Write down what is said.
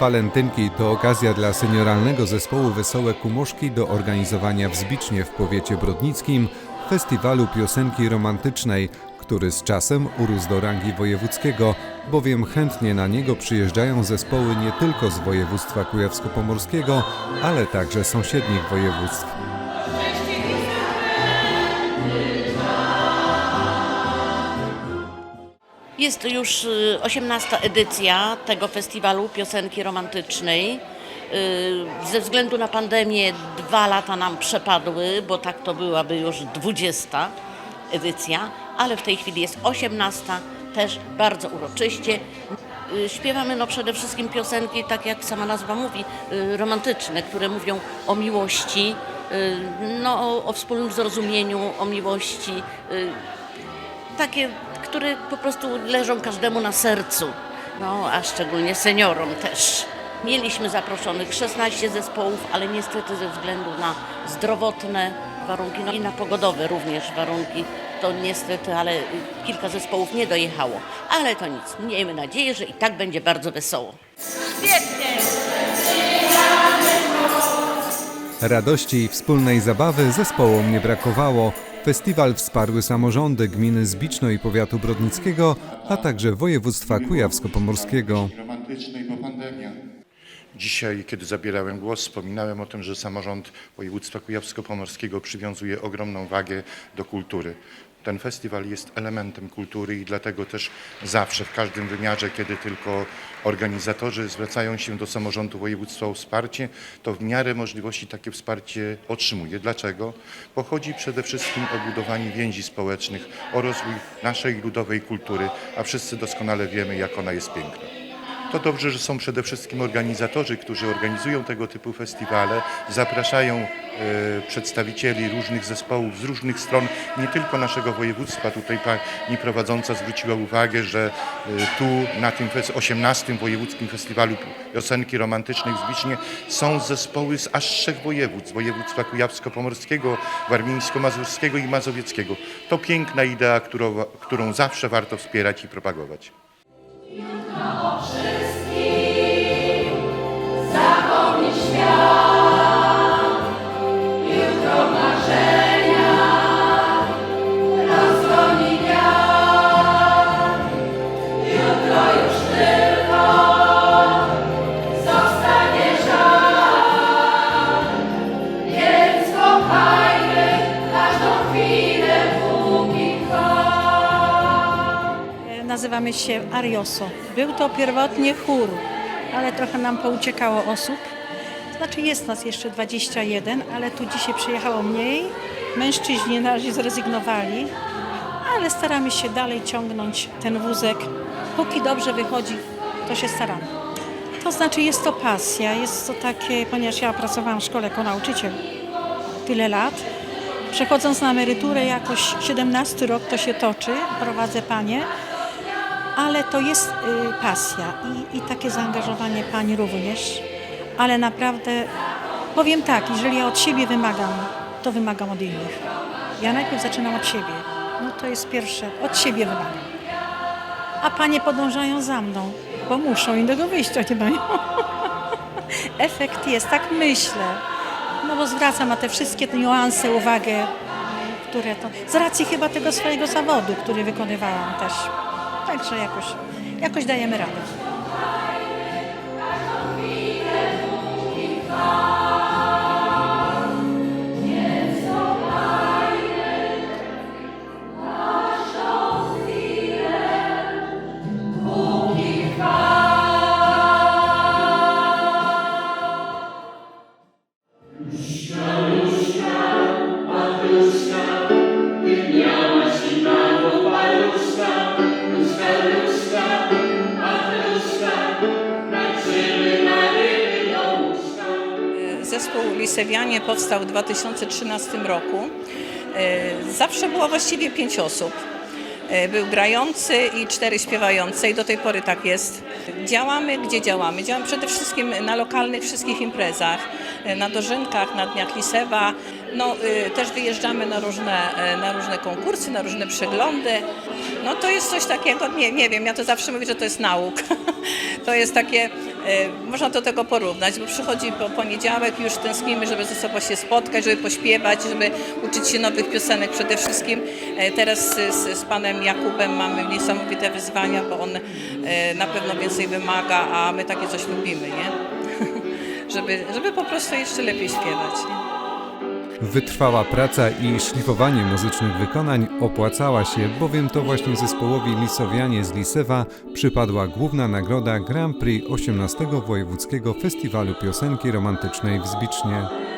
Walentynki to okazja dla senioralnego zespołu Wesołe Kumoszki do organizowania w Zbicznie w powiecie brodnickim festiwalu piosenki romantycznej, który z czasem urósł do rangi wojewódzkiego, bowiem chętnie na niego przyjeżdżają zespoły nie tylko z województwa kujawsko-pomorskiego, ale także sąsiednich województw. Jest już y, 18 edycja tego festiwalu piosenki romantycznej. Y, Ze względu na pandemię dwa lata nam przepadły, bo tak to byłaby już 20 edycja, ale w tej chwili jest 18, też bardzo uroczyście. Y, Śpiewamy no przede wszystkim piosenki, tak jak sama nazwa mówi, y, romantyczne, które mówią o miłości, y, no, o, o wspólnym zrozumieniu, o miłości, y, takie, które po prostu leżą każdemu na sercu, no a szczególnie seniorom też. Mieliśmy zaproszonych 16 zespołów, ale niestety ze względu na zdrowotne warunki no i na pogodowe również warunki, to niestety, ale kilka zespołów nie dojechało. Ale to nic, miejmy nadzieję, że i tak będzie bardzo wesoło. Radości i wspólnej zabawy zespołom nie brakowało. Festiwal wsparły samorządy gminy Zbiczno i powiatu brodnickiego, a także województwa kujawsko-pomorskiego. Dzisiaj, kiedy zabierałem głos, wspominałem o tym, że samorząd województwa kujawsko-pomorskiego przywiązuje ogromną wagę do kultury. Ten festiwal jest elementem kultury i dlatego też zawsze, w każdym wymiarze, kiedy tylko organizatorzy zwracają się do samorządu województwa o wsparcie, to w miarę możliwości takie wsparcie otrzymuje. Dlaczego? Bo chodzi przede wszystkim o budowanie więzi społecznych, o rozwój naszej ludowej kultury, a wszyscy doskonale wiemy, jak ona jest piękna. To dobrze, że są przede wszystkim organizatorzy, którzy organizują tego typu festiwale, zapraszają e, przedstawicieli różnych zespołów z różnych stron, nie tylko naszego województwa. Tutaj pani prowadząca zwróciła uwagę, że e, tu na tym fes- 18. Wojewódzkim Festiwalu Piosenki Romantycznej w Zbicznie są zespoły z aż trzech województw, województwa kujawsko-pomorskiego, warmińsko-mazurskiego i mazowieckiego. To piękna idea, którą, którą zawsze warto wspierać i propagować. No o wszystkim zapomni świat. Nazywamy się Arioso. Był to pierwotnie chór, ale trochę nam pouciekało osób. Znaczy jest nas jeszcze 21, ale tu dzisiaj przyjechało mniej. Mężczyźni na razie zrezygnowali, ale staramy się dalej ciągnąć ten wózek. Póki dobrze wychodzi, to się staramy. To znaczy jest to pasja, jest to takie, ponieważ ja pracowałam w szkole jako nauczyciel tyle lat. Przechodząc na emeryturę jakoś 17 rok to się toczy, prowadzę panie, ale to jest y, pasja i, i takie zaangażowanie pań również. Ale naprawdę powiem tak, jeżeli ja od siebie wymagam, to wymagam od innych. Ja najpierw zaczynam od siebie. No to jest pierwsze, od siebie wymagam. A panie podążają za mną, bo muszą, innego wyjścia nie mają. Efekt jest, tak myślę. No bo zwracam na te wszystkie te niuanse uwagę, które to. Z racji chyba tego swojego zawodu, który wykonywałam też. Także jakoś, jakoś dajemy radę. Zespół Lisewianie powstał w 2013 roku. E, Zawsze było właściwie pięć osób. E, Był grający i cztery śpiewające i do tej pory tak jest. Działamy gdzie działamy. Działamy przede wszystkim na lokalnych wszystkich imprezach, e, na dożynkach, na Dniach Lisewa. No, też wyjeżdżamy na różne, na różne konkursy, na różne przeglądy. No to jest coś takiego, nie, nie wiem, ja to zawsze mówię, że to jest nauk. To jest takie, e, można do tego porównać, bo przychodzi po poniedziałek, już tęsknimy, żeby ze sobą się spotkać, żeby pośpiewać, żeby uczyć się nowych piosenek przede wszystkim. E, Teraz z, z, z panem Jakubem mamy niesamowite wyzwania, bo on e, na pewno więcej wymaga, a my takie coś lubimy, nie? żeby, żeby po prostu jeszcze lepiej śpiewać. Nie? Wytrwała praca i szlifowanie muzycznych wykonań opłacała się, bowiem to właśnie zespołowi Lisowianie z Lisewa przypadła główna nagroda Grand Prix 18 Wojewódzkiego Festiwalu Piosenki Romantycznej w Zbicznie.